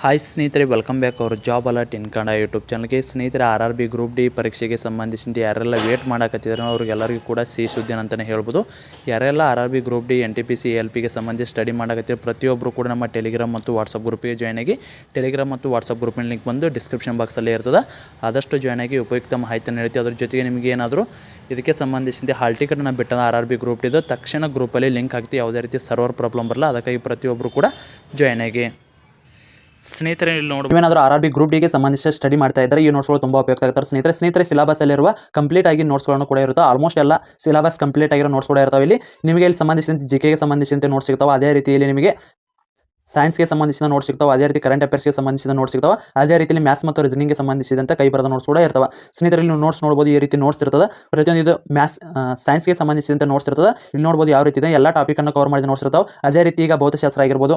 Hi ಸ್ನೇಹಿತರೆ welcome back ಅವ್ರ job alert in Kannada YouTube ಚಾನಲ್ಗೆ ಸ್ನೇಹಿತರೆ R R B group D ಪರೀಕ್ಷೆಗೆ ಸಂಬಂಧಿಸಿದ ಯಾರೆಲ್ಲ ವೇಟ್ ಮಾಡಕತ್ತಿದ್ರು ಅವ್ರಿಗೆಲ್ಲರಿಗೂ ಕೂಡ ಸಿಹಿ ಸುದ್ದಿ ಅಂತಲೇ ಹೇಳ್ಬೋದು. ಯಾರೆಲ್ಲ R R B group D N T P C L ಪಿಗೆ ಸಂಬಂಧಿಸಿ ಸ್ಟಡಿ ಮಾಡೋಕತ್ತಿರೋ ಪ್ರತಿಯೊಬ್ಬರು ಕೂಡ ನಮ್ಮ ಟೆಲಿಗ್ರಾಮ್ ಮತ್ತು ವಾಟ್ಸಪ್ ಗ್ರೂಪಿಗೆ ಜಾಯ್ನ್ ಆಗಿ ಟೆಲಿಗ್ರಾಮ್ ಮತ್ತು ವಾಟ್ಸಪ್ ಗ್ರೂಪಿನ ಲಿಂಕ್ ಬಂದು ಡಿಸ್ಕ್ರಿಪ್ಷನ್ ಬಾಕ್ಸಲ್ಲಿ ಇರ್ತದೆ. ಆದಷ್ಟು ಜಾಯ್ನ್ ಆಗಿ ಉಪಯುಕ್ತ ಮಾಹಿತಿಯನ್ನು ನೀಡುತ್ತೆ ಅದ್ರ ಜೊತೆಗೆ ನಿಮಗೆ ಏನಾದರೂ ಇದಕ್ಕೆ ಸಂಬಂಧಿಸಿದ ಹಾಲ್ ಟಿಕೆಟ್ನ ಬಿಟ್ಟದ ಆರ್ ಆರ್ ಬಿ ಗ್ರೂಪ್ ಡಿದು ತಕ್ಷಣ ಗ್ರೂಪಲ್ಲಿ ಲಿಂಕ್ ಹಾಕ್ತಿ ಯಾವುದೇ ರೀತಿ ಸರ್ವರ್ ಪ್ರಾಬ್ಲಮ್ ಬರಲ್ಲ. ಅದಕ್ಕಾಗಿ ಪ್ರತಿಯೊಬ್ಬರು ಕೂಡ ಜಾಯ್ನ್ ಆಗಿ. ಸ್ನೇಹಿತರೆ ಇಲ್ಲಿ ನೋಡಿ ಏನಾದರೂ ಆರ್ ಆರ್ ಬಿ ಗ್ರೂಪ್ ಡಿಗೆ ಸಂಬಂಧಿಸಿದ ಸ್ಟಡಿ ಮಾಡ್ತಾ ಇದ್ದಾರೆ ಈ ನೋಟ್ಸ್ಗಳು ತುಂಬ ಉಪಯುಕ್ತ ಆಗ್ತಾರೆ ಸ್ನೇಹಿತರೆ ಸ್ನೇಹಿತರೆ ಸಿಲಬಸ್ ಅಲ್ಲಿರುವ ಕಂಪ್ಲೀಟ್ ಆಗಿ ನೋಟ್ಸ್ಗಳನ್ನು ಕೂಡ ಇರುತ್ತೆ. ಆಲ್ಮೋಸ್ಟ್ ಎಲ್ಲ ಸಿಲಬಸ್ ಕಂಪ್ಲೀಟ್ ಆಗಿರೋ ನೋಟ್ಸ್ ಕೂಡ ಇರ್ತಾವೆ. ಇಲ್ಲಿ ನಿಮಗೆ ಇಲ್ಲಿ ಸಂಬಂಧಿಸಿದಂತೆ ಜಿ ಕೆಗೆ ಸಂಬಂಧಿಸಿದಂತೆ ನೋಟ್ಸ್ ಸಿಗ್ತಾವೆ. ಅದೇ ರೀತಿಯಲ್ಲಿ ನಿಮಗೆ ಸೈನ್ಸ್ಗೆ ಸಂಬಂಧಿಸಿದ ನೋಟ್ಸ್ ಸಿಗ್ತಾವೆ. ಅದೇ ರೀತಿ ಕರೆಂಟ್ ಅಫೇರ್ಸ್ಗೆ ಸಂಬಂಧಿಸಿದ ನೋಟ್ಸ್ ಸಿಗ್ತಾವೆ. ಅದೇ ರೀತಿಯಲ್ಲಿ ಮ್ಯಾಥ್ಸ್ ಮತ್ತು ರೀಸನಿಂಗ್ಗೆ ಸಂಬಂಧಿಸಿದಂತೆ ಕೈ ಬರದ ನೋಟ್ಸ್ ಕೂಡ ಇರ್ತವೆ. ಸ್ನೇಹಿತರಲ್ಲಿ ನೀವು ನೋಟ್ಸ್ ನೋಡ್ಬೋದು. ಈ ರೀತಿ ನೋಟ್ಸ್ ಇರ್ತದೆ. ಪ್ರತಿಯೊಂದು ಇದು ಮ್ಯಾಥ್ಸ್ ಸೈನ್ಸ್ಗೆ ಸಂಬಂಧಿಸಿದಂತೆ ನೋಟ್ಸ್ ಇರ್ತದೆ. ಇಲ್ಲಿ ನೋಡ್ಬೋದು ಯಾವ ರೀತಿ ಇದೆ. ಎಲ್ಲ ಟಾಪಿಕನ್ನು ಕವರ್ ಮಾಡಿದ ನೋಟ್ಸ್ ಇರ್ತಾವೆ. ಅದೇ ರೀತಿ ಈಗ ಭೌತಶಾಸ್ತ್ರ ಆಗಿರ್ಬೋದು.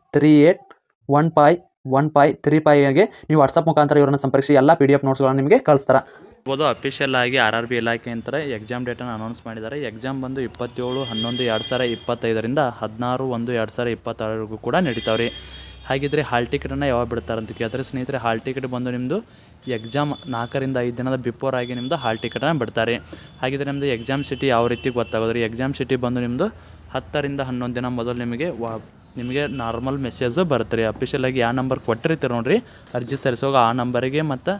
three eight one five one five three ಫೈಗೆ ನೀವು ವಾಟ್ಸಪ್ ಮುಖಾಂತರ ಇವರನ್ನು ಸಂಪರ್ಕಿಸಿ, ಎಲ್ಲ ಪಿ ಡಿ ಎಫ್ ನೋಟ್ಸ್ಗಳನ್ನು ನಿಮಗೆ ಕಳಿಸ್ತಾರೆ. ಇರ್ಬೋದು ಅಫಿಷಿಯಲ್ ಆಗಿ ಆರ್ ಆರ್ ಬಿ ಇಲಾಖೆ ಅಂತಾರೆ. ಎಕ್ಸಾಮ್ ಡೇಟನ್ನು ಅನೌನ್ಸ್ ಮಾಡಿದ್ದಾರೆ. ಎಕ್ಸಾಮ್ ಬಂದು ಇಪ್ಪತ್ತೇಳು, ಹನ್ನೊಂದು, ಎರಡು ಸಾವಿರ ಇಪ್ಪತ್ತೈದರಿಂದ ಹದಿನಾರು, ಒಂದು, ಎರಡು ಸಾವಿರ ಇಪ್ಪತ್ತಾರವರೆಗೂ ಕೂಡ ನಡೀತಾವ್ರಿ. ಹಾಗಿದ್ರೆ ಹಾಲ್ ಟಿಕೆಟನ್ನು ಯಾವಾಗ ಬಿಡ್ತಾರೆ ಅಂತ ಕೇಳಿದ್ರೆ, ಸ್ನೇಹಿತರೆ ಹಾಲ್ ಟಿಕೆಟ್ ಬಂದು ನಿಮ್ಮದು ಎಕ್ಸಾಮ್ ನಾಲ್ಕರಿಂದ ಐದು ದಿನದ ಬಿಫೋರ್ ಆಗಿ ನಿಮ್ಮದು ಹಾಲ್ ಟಿಕೆಟನ್ನು ಬಿಡ್ತಾರೆ. ಹಾಗಿದ್ರೆ ನಿಮ್ಮದು ಎಕ್ಸಾಮ್ ಸಿಟಿ ಯಾವ ರೀತಿ ಗೊತ್ತಾಗೋದು? ರೀ ಎಕ್ಸಾಮ್ ಸಿಟಿ ಬಂದು ನಿಮ್ಮದು ಹತ್ತರಿಂದ ಹನ್ನೊಂದು ದಿನ ಮೊದಲು ನಿಮಗೆ ವಾ ನಿಮಗೆ ನಾರ್ಮಲ್ ಮೆಸೇಜು ಬರುತ್ತೆ ರೀ ಅಫಿಷಿಯಲಾಗಿ ಯಾವ ನಂಬರ್ ಕೊಟ್ಟಿರ್ತೀರಿ ನೋಡಿರಿ. ಅರ್ಜಿ ಸಲ್ಲಿಸುವಾಗ ಆ ನಂಬರಿಗೆ ಮತ್ತು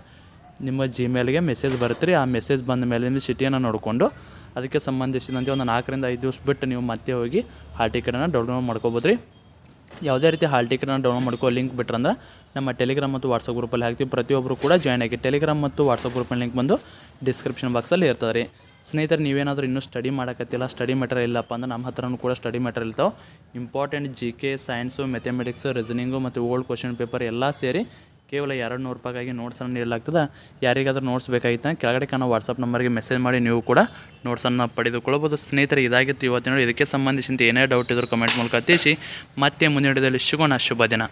ನಿಮ್ಮ ಜಿಮೇಲ್ಗೆ ಮೆಸೇಜ್ ಬರುತ್ತೆ ರೀ ಆ ಮೆಸೇಜ್ ಬಂದ ಮೇಲೆ ನಿಮ್ಮ ಸಿಟಿಯನ್ನು ನೋಡಿಕೊಂಡು ಅದಕ್ಕೆ ಸಂಬಂಧಿಸಿದಂತೆ ಒಂದು ನಾಲ್ಕರಿಂದ ಐದು ದಿವಸ ಬಿಟ್ಟು ನೀವು ಮತ್ತೆ ಹೋಗಿ ಹಾಲ್ ಟಿಕೆಟನ್ನು ಡೌನ್ಲೋಡ್ ಮಾಡ್ಕೋಬೋದು ರೀ ಯಾವುದೇ ರೀತಿ ಹಾಲ್ ಟಿಕೆಟನ್ನು ಡೌನ್ಲೋಡ್ ಮಾಡ್ಕೋ ಲಿಂಕ್ ಬಿಟ್ರಂದ್ರೆ ನಮ್ಮ ಟೆಲಿಗ್ರಾಮ್ ಮತ್ತು ವಾಟ್ಸಪ್ ಗ್ರೂಪಲ್ಲಿ ಹಾಕ್ತೀವಿ. ಪ್ರತಿಯೊಬ್ಬರು ಕೂಡ ಜಾಯ್ನ್ ಆಗಿ ಟೆಲಿಗ್ರಾಮ್ ಮತ್ತು ವಾಟ್ಸಪ್ ಗ್ರೂಪಿನ ಲಿಂಕ್ ಬಂದು ಡಿಸ್ಕ್ರಿಪ್ಷನ್ ಬಾಕ್ಸಲ್ಲಿ ಇರ್ತದೆ ರೀ ಸ್ನೇಹಿತರೆ, ನೀವೇನಾದರೂ ಇನ್ನೂ ಸ್ಟಡಿ ಮಾಡೋಕತ್ತಿಲ್ಲ ಸ್ಟಡಿ ಮೆಟೀರಿಯಲ್ ಇಲ್ಲಪ್ಪ ಅಂದ್ರೆ ನಮ್ಮ ಹತ್ರನೂ ಕೂಡ ಸ್ಟಡಿ ಮೆಟೀರಿಯಲ್ ಇರ್ತಾವೆ important G K science mathematics reasoning ಮತ್ತು ಓಲ್ಡ್ ಕ್ವಶನ್ ಪೇಪರ್ ಎಲ್ಲ ಸೇರಿ ಕೇವಲ ಎರಡು ನೂರು ರೂಪಾಯಿಗಾಗಿ ನೋಟ್ಸನ್ನು ನೀಡಲಾಗ್ತದೆ. ಯಾರಿಗಾದರೂ ನೋಟ್ಸ್ ಬೇಕಾಗಿತ್ತು ಕೆಳಗಡೆ ಕಾಣೋ ವಾಟ್ಸಪ್ ನಂಬರ್ಗೆ ಮೆಸೇಜ್ ಮಾಡಿ ನೀವು ಕೂಡ ನೋಟ್ಸನ್ನು ಪಡೆದುಕೊಳ್ಳಬಹುದು. ಸ್ನೇಹಿತರೆ, ಇದಾಗಿತ್ತು ಇವತ್ತಿನ ಇದಕ್ಕೆ ಸಂಬಂಧಿಸಿದಂತೆ ಏನೇ ಡೌಟ್ ಇದ್ದರೂ ಕಮೆಂಟ್ ಮೂಲಕ ತಿಳಿಸಿ. ಮತ್ತೆ ಮುಂದಿನ ವಿಡಿಯೋದಲ್ಲಿ ಸಿಗೋಣ. ಶುಭ ದಿನ.